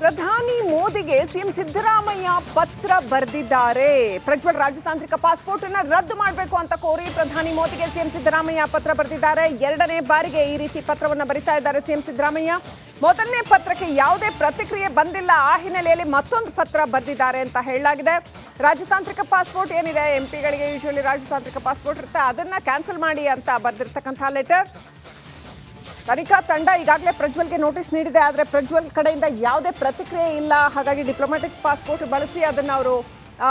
ಪ್ರಧಾನಿ ಮೋದಿಗೆ ಸಿಎಂ ಸಿದ್ದರಾಮಯ್ಯ ಪತ್ರ ಬರೆದಿದ್ದಾರೆ. ಪ್ರಜ್ವಲ್ ರಾಜತಾಂತ್ರಿಕ ಪಾಸ್ಪೋರ್ಟ್ ಅನ್ನ ರದ್ದು ಮಾಡಬೇಕು ಅಂತ ಕೋರಿ ಪ್ರಧಾನಿ ಮೋದಿಗೆ ಸಿಎಂ ಸಿದ್ದರಾಮಯ್ಯ ಪತ್ರ ಬರೆದಿದ್ದಾರೆ. ಎರಡನೇ ಬಾರಿಗೆ ಈ ರೀತಿ ಪತ್ರವನ್ನು ಬರಿತಾ ಇದ್ದಾರೆ ಸಿಎಂ ಸಿದ್ದರಾಮಯ್ಯ. ಮೊದಲನೇ ಪತ್ರಕ್ಕೆ ಯಾವುದೇ ಪ್ರತಿಕ್ರಿಯೆ ಬಂದಿಲ್ಲ. ಆ ಹಿನ್ನೆಲೆಯಲ್ಲಿ ಮತ್ತೊಂದು ಪತ್ರ ಬರೆದಿದ್ದಾರೆ ಅಂತ ಹೇಳಲಾಗಿದೆ. ರಾಜತಾಂತ್ರಿಕ ಪಾಸ್ಪೋರ್ಟ್ ಏನಿದೆ? ಎಂ ಪಿಗಳಿಗೆ ಯೂಶಲಿ ರಾಜತಾಂತ್ರಿಕ ಪಾಸ್ಪೋರ್ಟ್ ಇರುತ್ತೆ. ಅದನ್ನ ಕ್ಯಾನ್ಸಲ್ ಮಾಡಿ ಅಂತ ಬರೆದಿರ್ತಕ್ಕಂಥ ಲೆಟರ್ ತನಿಖಾ ತಂಡ ಈಗಾಗಲೇ ಪ್ರಜ್ವಲ್ಗೆ ನೋಟಿಸ್ ನೀಡಿದೆ, ಆದರೆ ಪ್ರಜ್ವಲ್ ಕಡೆಯಿಂದ ಯಾವುದೇ ಪ್ರತಿಕ್ರಿಯೆ ಇಲ್ಲ. ಹಾಗಾಗಿ ಡಿಪ್ಲೊಮ್ಯಾಟಿಕ್ ಪಾಸ್ಪೋರ್ಟ್ ಬಳಸಿ ಅದನ್ನು ಅವರು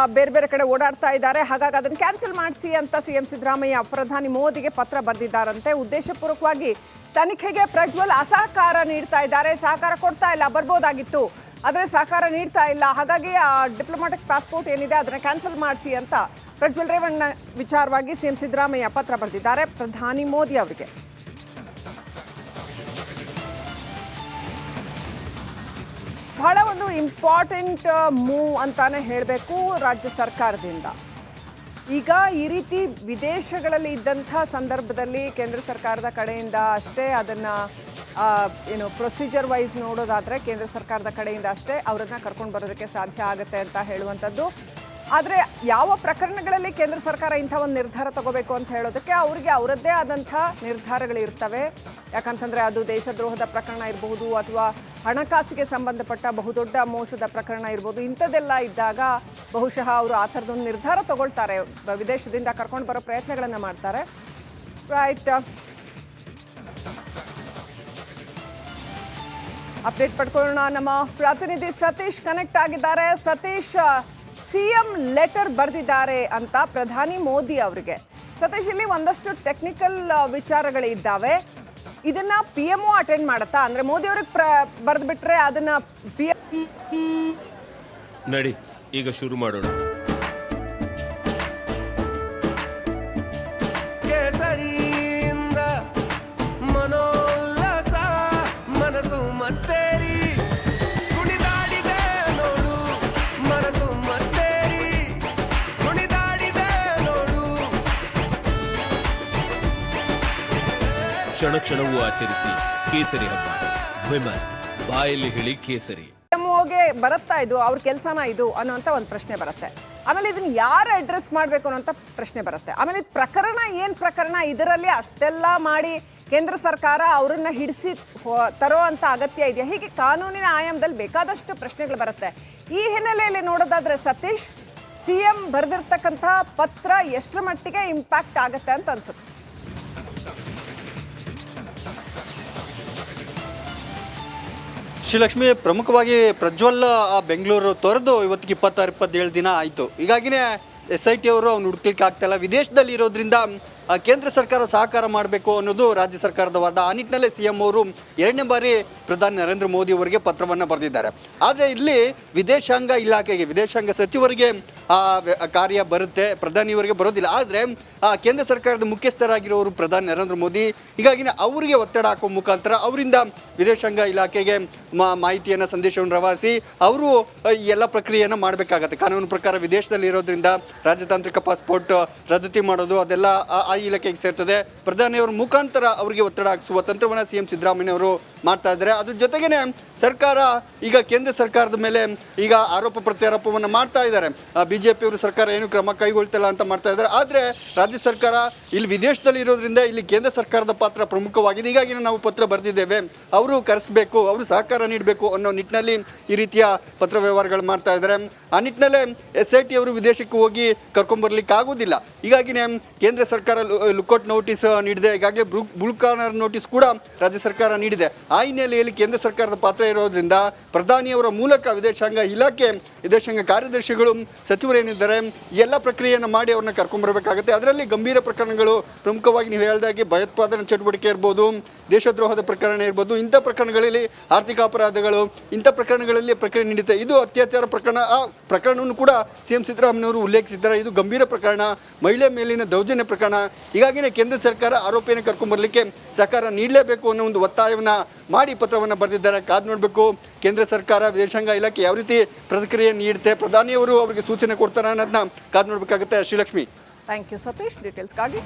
ಬೇರೆ ಬೇರೆ ಕಡೆ ಓಡಾಡ್ತಾ ಇದ್ದಾರೆ. ಹಾಗಾಗಿ ಅದನ್ನು ಕ್ಯಾನ್ಸಲ್ ಮಾಡಿಸಿ ಅಂತ ಸಿಎಂ ಸಿದ್ದರಾಮಯ್ಯ ಪ್ರಧಾನಿ ಮೋದಿಗೆ ಪತ್ರ ಬರೆದಿದ್ದಾರಂತೆ. ಉದ್ದೇಶಪೂರ್ವಕವಾಗಿ ತನಿಖೆಗೆ ಪ್ರಜ್ವಲ್ ಅಸಹಕಾರ ನೀಡ್ತಾ ಇದ್ದಾರೆ. ಸಹಕಾರ ಕೊಡ್ತಾ ಇಲ್ಲ, ಬರ್ಬೋದಾಗಿತ್ತು. ಆದರೆ ಸಹಕಾರ ನೀಡ್ತಾ ಇಲ್ಲ. ಹಾಗಾಗಿ, ಆ, ಡಿಪ್ಲೊಮ್ಯಾಟಿಕ್ ಪಾಸ್ಪೋರ್ಟ್ ಏನಿದೆ ಅದನ್ನು ಕ್ಯಾನ್ಸಲ್ ಮಾಡಿಸಿ ಅಂತ ಪ್ರಜ್ವಲ್ ರೇವಣ್ಣ ವಿಚಾರವಾಗಿ ಸಿಎಂ ಸಿದ್ದರಾಮಯ್ಯ ಪತ್ರ ಬರೆದಿದ್ದಾರೆ. ಪ್ರಧಾನಿ ಮೋದಿ ಅವರಿಗೆ. ಬಹಳ ಒಂದು ಇಂಪಾರ್ಟೆಂಟ್ ಮೂವ್ ಅಂತಾನೆ ಹೇಳಬೇಕು ರಾಜ್ಯ ಸರ್ಕಾರದಿಂದ. ಈಗ ಈ ರೀತಿ ವಿದೇಶಗಳಲ್ಲಿ ಇದ್ದಂಥ ಸಂದರ್ಭದಲ್ಲಿ ಕೇಂದ್ರ ಸರ್ಕಾರದ ಕಡೆಯಿಂದ ಅಷ್ಟೇ ಅದನ್ನು ಏನು ಪ್ರೊಸೀಜರ್ ವೈಸ್ ನೋಡೋದಾದರೆ ಕೇಂದ್ರ ಸರ್ಕಾರದ ಕಡೆಯಿಂದ ಅಷ್ಟೇ ಅವರನ್ನು ಕರ್ಕೊಂಡು ಬರೋದಕ್ಕೆ ಸಾಧ್ಯ ಆಗುತ್ತೆ ಅಂತ ಹೇಳುವಂಥದ್ದು. ಆದರೆ ಯಾವ ಪ್ರಕರಣಗಳಲ್ಲಿ ಕೇಂದ್ರ ಸರ್ಕಾರ ಇಂಥ ಒಂದು ನಿರ್ಧಾರ ತಗೋಬೇಕು ಅಂತ ಹೇಳೋದಕ್ಕೆ ಅವರಿಗೆ ಅವರದ್ದೇ ಆದಂಥ ನಿರ್ಧಾರಗಳಿರ್ತವೆ ಯಾಕಂತಂದರೆ ಅದು ದೇಶದ್ರೋಹದ ಪ್ರಕರಣ ಇರಬಹುದು ಅಥವಾ ಹಣಕಾಸಿಗೆ ಸಂಬಂಧಪಟ್ಟ ಬಹುದೊಡ್ಡ ಮೋಸದ ಪ್ರಕರಣ ಇರ್ಬೋದು, ಇಂಥದ್ದೆಲ್ಲ ಇದ್ದಾಗ ಬಹುಶಃ ಅವರು ಆ ಥರದೊಂದು ನಿರ್ಧಾರ ತಗೊಳ್ತಾರೆ. ವಿದೇಶದಿಂದ ಕರ್ಕೊಂಡು ಬರೋ ಪ್ರಯತ್ನಗಳನ್ನು ಮಾಡ್ತಾರೆ. ರೈಟ್ ಅಪ್ಡೇಟ್ ಪಡ್ಕೊಳ್ಳೋಣ. ನಮ್ಮ ಪ್ರತಿನಿಧಿ ಸತೀಶ್ ಕನೆಕ್ಟ್ ಆಗಿದ್ದಾರೆ. ಸತೀಶ್, ಸಿಎಂ ಲೆಟರ್ ಬರೆದಿದ್ದಾರೆ ಅಂತ ಪ್ರಧಾನಿ ಮೋದಿ ಅವರಿಗೆ. ಸತೀಶ್, ಇಲ್ಲಿ ಒಂದಷ್ಟು ಟೆಕ್ನಿಕಲ್ ವಿಚಾರಗಳಿದ್ದಾವೆ. ಇದನ್ನ ಪಿ ಎಂ ಅಟೆಂಡ್ ಮಾಡುತ್ತಾ? ಅಂದ್ರೆ ಮೋದಿ ಅವ್ರಿಗೆ ಬರೆದ್ಬಿಟ್ರೆ ಬರೆದು ಬಿಟ್ರೆ ಅದನ್ನ ಪಿ ನಡಿ, ಈಗ ಶುರು ಮಾಡೋಣ. ಕ್ಷಣ ಕ್ಷಣವೂ ಆಚರಿಸಿ ಕೇಸರಿ ಹಬ್ಬ. ವಿಮಲ್, ಬಾಯಲ್ಲಿ ಹೇಳಿ ಕೇಸರಿ. ಗೆ ಬರುತ್ತಾ ಇದು? ಅವ್ರ ಕೆಲಸನ ಇದು ಅನ್ನುವಂಥ ಒಂದು ಪ್ರಶ್ನೆ ಬರುತ್ತೆ. ಆಮೇಲೆ ಇದನ್ನ ಯಾರು ಅಡ್ರೆಸ್ ಮಾಡಬೇಕು ಅನ್ನೋಂಥ ಪ್ರಶ್ನೆ ಬರುತ್ತೆ. ಆಮೇಲೆ ಪ್ರಕರಣ ಏನು ಪ್ರಕರಣ? ಇದರಲ್ಲಿ ಅಷ್ಟೆಲ್ಲ ಮಾಡಿ ಕೇಂದ್ರ ಸರ್ಕಾರ ಅವರನ್ನ ಹಿಡಿಸಿ ತರೋ ಅಂತ ಅಗತ್ಯ ಇದೆಯಾ ಹೀಗೆ ಕಾನೂನಿನ ಆಯಾಮದಲ್ಲಿ ಬೇಕಾದಷ್ಟು ಪ್ರಶ್ನೆಗಳು ಬರುತ್ತೆ. ಈ ಹಿನ್ನೆಲೆಯಲ್ಲಿ ನೋಡೋದಾದ್ರೆ ಸತೀಶ್ ಸಿ ಎಂ ಬರೆದಿರ್ತಕ್ಕಂಥ ಪತ್ರ ಎಷ್ಟರ ಮಟ್ಟಿಗೆ ಇಂಪ್ಯಾಕ್ಟ್ ಆಗುತ್ತೆ ಅಂತ ಅನ್ಸುತ್ತೆ. ಶ್ರೀಲಕ್ಷ್ಮಿ ಪ್ರಮುಖವಾಗಿ ಪ್ರಜ್ವಲ್ ಬೆಂಗಳೂರು ತೊರೆದು ಇವತ್ತಿಗೆ ಇಪ್ಪತ್ತಾರು, ಇಪ್ಪತ್ತೇಳು ದಿನ ಆಯಿತು. ಹೀಗಾಗಿನೇ ಎಸ್ ಐ ಟಿ ಅವರು ಅವ್ನು ಹುಡುಕ್ಲಿಕ್ಕೆ ಆಗ್ತಾಯಿಲ್ಲ ವಿದೇಶದಲ್ಲಿ ಇರೋದ್ರಿಂದ ಕೇಂದ್ರ ಸರ್ಕಾರ ಸಹಕಾರ ಮಾಡಬೇಕು ಅನ್ನೋದು ರಾಜ್ಯ ಸರ್ಕಾರದ ವಾದ. ಆ ನಿಟ್ಟಿನಲ್ಲೇ ಸಿ ಎಂ ಅವರು ಎರಡನೇ ಬಾರಿ ಪ್ರಧಾನಿ ನರೇಂದ್ರ ಮೋದಿ ಅವರಿಗೆ ಪತ್ರವನ್ನು ಬರೆದಿದ್ದಾರೆ. ಆದರೆ ಇಲ್ಲಿ ವಿದೇಶಾಂಗ ಇಲಾಖೆಗೆ, ವಿದೇಶಾಂಗ ಸಚಿವರಿಗೆ ಆ ಕಾರ್ಯ ಬರುತ್ತೆ ಪ್ರಧಾನಿಯವರಿಗೆ ಬರೋದಿಲ್ಲ. ಆದರೆ ಕೇಂದ್ರ ಸರ್ಕಾರದ ಮುಖ್ಯಸ್ಥರಾಗಿರೋರು ಪ್ರಧಾನಿ ನರೇಂದ್ರ ಮೋದಿ, ಹೀಗಾಗಿ ಅವರಿಗೆ ಒತ್ತಡ ಹಾಕುವ ಮುಖಾಂತರ ಅವರಿಂದ ವಿದೇಶಾಂಗ ಇಲಾಖೆಗೆ ಮಾಹಿತಿಯನ್ನು, ಸಂದೇಶವನ್ನು ರವಾಸಿ ಅವರು ಎಲ್ಲ ಪ್ರಕ್ರಿಯೆಯನ್ನು ಮಾಡಬೇಕಾಗತ್ತೆ. ಕಾನೂನು ಪ್ರಕಾರ ವಿದೇಶದಲ್ಲಿ ಇರೋದ್ರಿಂದ ರಾಜತಾಂತ್ರಿಕ ಪಾಸ್ಪೋರ್ಟ್ ರದ್ದತಿ ಮಾಡೋದು ಅದೆಲ್ಲ ಇಲಾಖೆಗೆ ಸೇರ್ತದೆ. ಪ್ರಧಾನಿಯವರ ಮುಖಾಂತರ ಅವರಿಗೆ ಒತ್ತಡ ಹಾಕಿಸುವ ತಂತ್ರವನ್ನು ಸಿಎಂ ಸಿದ್ದರಾಮಯ್ಯ ಅವರು ಮಾಡ್ತಾ ಇದ್ದಾರೆ. ಅದ್ರ ಜೊತೆಗೇನೆ ಸರ್ಕಾರ, ಈಗ ಕೇಂದ್ರ ಸರ್ಕಾರದ ಮೇಲೆ ಈಗ ಆರೋಪ ಪ್ರತ್ಯಾರೋಪವನ್ನು ಮಾಡ್ತಾ ಇದ್ದಾರೆ. ಬಿ ಜೆ ಪಿಯವರು ಸರ್ಕಾರ ಏನು ಕ್ರಮ ಕೈಗೊಳ್ತಿಲ್ಲ ಅಂತ ಮಾಡ್ತಾ ಇದ್ದಾರೆ. ಆದರೆ ರಾಜ್ಯ ಸರ್ಕಾರ ಇಲ್ಲಿ ವಿದೇಶದಲ್ಲಿ ಇರೋದ್ರಿಂದ ಇಲ್ಲಿ ಕೇಂದ್ರ ಸರ್ಕಾರದ ಪಾತ್ರ ಪ್ರಮುಖವಾಗಿದೆ. ಹೀಗಾಗಿ ನಾವು ಪತ್ರ ಬರೆದಿದ್ದೇವೆ. ಅವರು ಕರೆಸಬೇಕು, ಅವರು ಸಹಕಾರ ನೀಡಬೇಕು ಅನ್ನೋ ನಿಟ್ಟಿನಲ್ಲಿ ಈ ರೀತಿಯ ಪತ್ರ ವ್ಯವಹಾರಗಳು ಮಾಡ್ತಾ ಇದ್ದಾರೆ. ಆ ನಿಟ್ಟಿನಲ್ಲೇ ಎಸ್ ಐ ಟಿ ಅವರು ವಿದೇಶಕ್ಕೆ ಹೋಗಿ ಕರ್ಕೊಂಬರ್ಲಿಕ್ಕೆ ಆಗೋದಿಲ್ಲ. ಹೀಗಾಗಿನೇ ಕೇಂದ್ರ ಸರ್ಕಾರ ಲುಕೌಟ್ ನೋಟಿಸ್ ನೀಡಿದೆ. ಈಗಾಗಲೇ ಬ್ಲೂ ಕಾರ್ನರ್ ನೋಟಿಸ್ ಕೂಡ ರಾಜ್ಯ ಸರ್ಕಾರ ನೀಡಿದೆ. ಆ ಹಿನ್ನೆಲೆಯಲ್ಲಿ ಕೇಂದ್ರ ಸರ್ಕಾರದ ಪಾತ್ರ ಇರೋದ್ರಿಂದ ಪ್ರಧಾನಿಯವರ ಮೂಲಕ ವಿದೇಶಾಂಗ ಇಲಾಖೆ, ವಿದೇಶಾಂಗ ಕಾರ್ಯದರ್ಶಿಗಳು ಸಚಿವರು ಏನಿದ್ದಾರೆ ಎಲ್ಲ ಪ್ರಕ್ರಿಯೆಯನ್ನು ಮಾಡಿ ಅವ್ರನ್ನ ಕರ್ಕೊಂಡ್ಬರಬೇಕಾಗುತ್ತೆ ಅದರಲ್ಲಿ ಗಂಭೀರ ಪ್ರಕರಣಗಳು ಪ್ರಮುಖವಾಗಿ ನೀವು ಹೇಳಿದಾಗೆ ಭಯೋತ್ಪಾದನೆ ಚಟುವಟಿಕೆ ಇರ್ಬೋದು, ದೇಶದ್ರೋಹದ ಪ್ರಕರಣ ಇರ್ಬೋದು, ಇಂಥ ಪ್ರಕರಣಗಳಲ್ಲಿ ಆರ್ಥಿಕ ಅಪರಾಧಗಳು, ಇಂಥ ಪ್ರಕರಣಗಳಲ್ಲಿ ಪ್ರಕರಣ ನೀಡುತ್ತೆ ಇದು ಅತ್ಯಾಚಾರ ಪ್ರಕರಣ. ಆ ಪ್ರಕರಣವನ್ನು ಕೂಡ ಸಿ ಎಂ ಸಿದ್ದರಾಮಯ್ಯವರು ಉಲ್ಲೇಖಿಸಿದ್ದಾರೆ. ಇದು ಗಂಭೀರ ಪ್ರಕರಣ, ಮಹಿಳೆ ಮೇಲಿನ ದೌರ್ಜನ್ಯ ಪ್ರಕರಣ. ಹೀಗಾಗಿನೇ ಕೇಂದ್ರ ಸರ್ಕಾರ ಆರೋಪಿಯನ್ನು ಕರ್ಕೊಂಡ್ಬರಲಿಕ್ಕೆ ಸಹಕಾರ ನೀಡಲೇಬೇಕು ಅನ್ನೋ ಒಂದು ಒತ್ತಾಯವನ್ನು ಮಾಡಿ ಪತ್ರವನ್ನು ಬರೆದಿದ್ದಾರೆ. ಕಾದು ನೋಡಬೇಕು, ಕೇಂದ್ರ ಸರ್ಕಾರ ವಿದೇಶಾಂಗ ಇಲಾಖೆ ಯಾವ ರೀತಿ ಪ್ರತಿಕ್ರಿಯೆ ನೀಡುತ್ತೆ ಪ್ರಧಾನಿಯವರು ಅವರಿಗೆ ಸೂಚನೆ ಕೊಡ್ತಾರೆ ಅನ್ನೋದನ್ನ ಕಾದು ನೋಡಬೇಕಾಗುತ್ತೆ. ಶ್ರೀಲಕ್ಷ್ಮಿ. Thank you Satish. ಡೀಟೇಲ್ಸ್ಗಾಗಿ